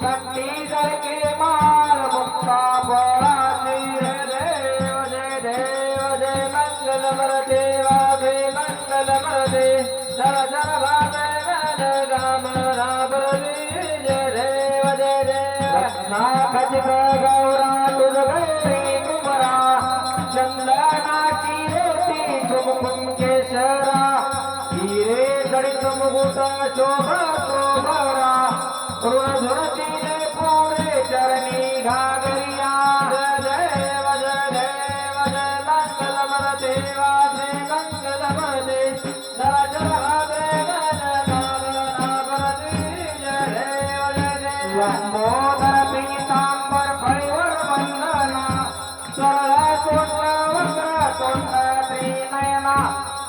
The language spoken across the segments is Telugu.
छत्तीसगढ़ के माल मुक्ता बोला श्री देव जय देव जय मंगल मर देवा दे मंगल मर दे जर जर भाग राम राम जय देव जय देव नाथ जी गौरा दुर्गे कुमरा चंदना की रेती तुम कुम केसरा हीरे गणित मुकुटा शोभ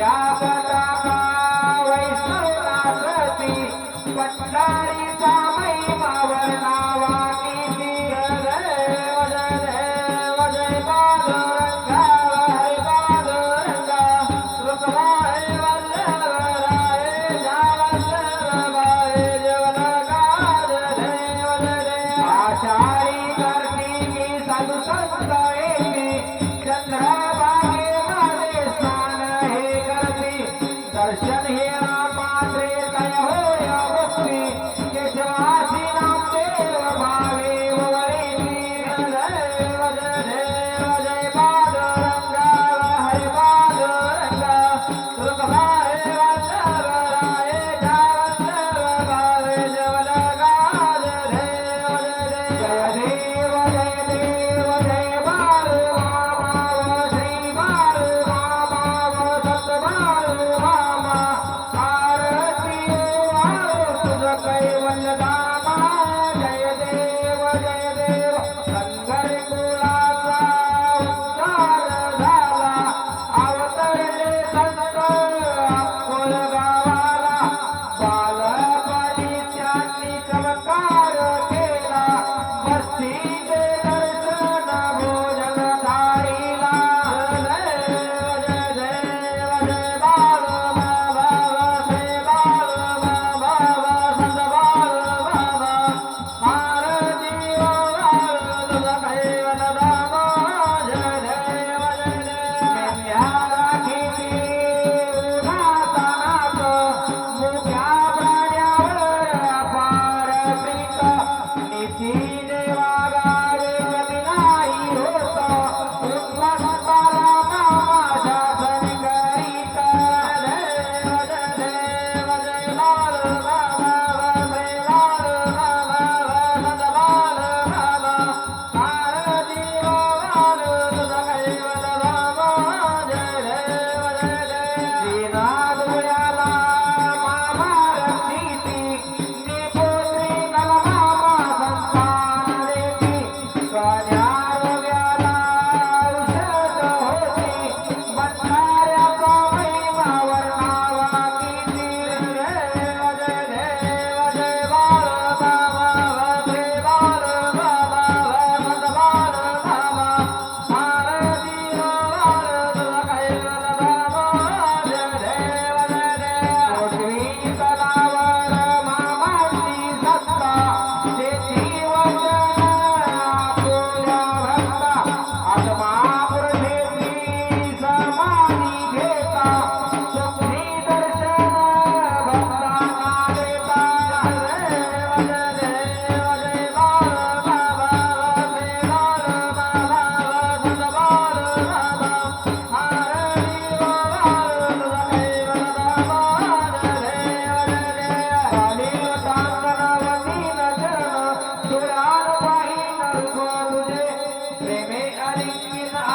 ಯಾದನ चमत्कार केला. बस्ती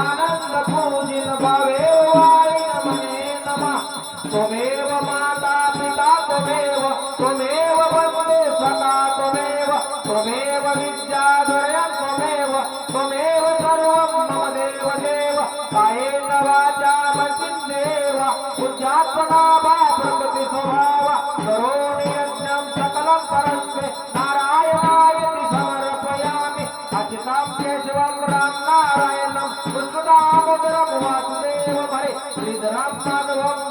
ఆనంద పూజిన భవేవాయ నమే నమ త్వమేవ మాతా పితా త్వమేవ త్వమేవ వందే సదా త్వమేవ త్వమేవ విద్యాధర త్వమేవ త్వమేవ సర్వం మమ దేవ దేవ కాయేన వాచా మజిన్నేవ పూజాత్మనా వా ప్రకృతి స్వభావ కరోణి యజ్ఞం సకలం పరస్మే સાગર વાસુદેવ હરે શ્રી ધરામ સાગર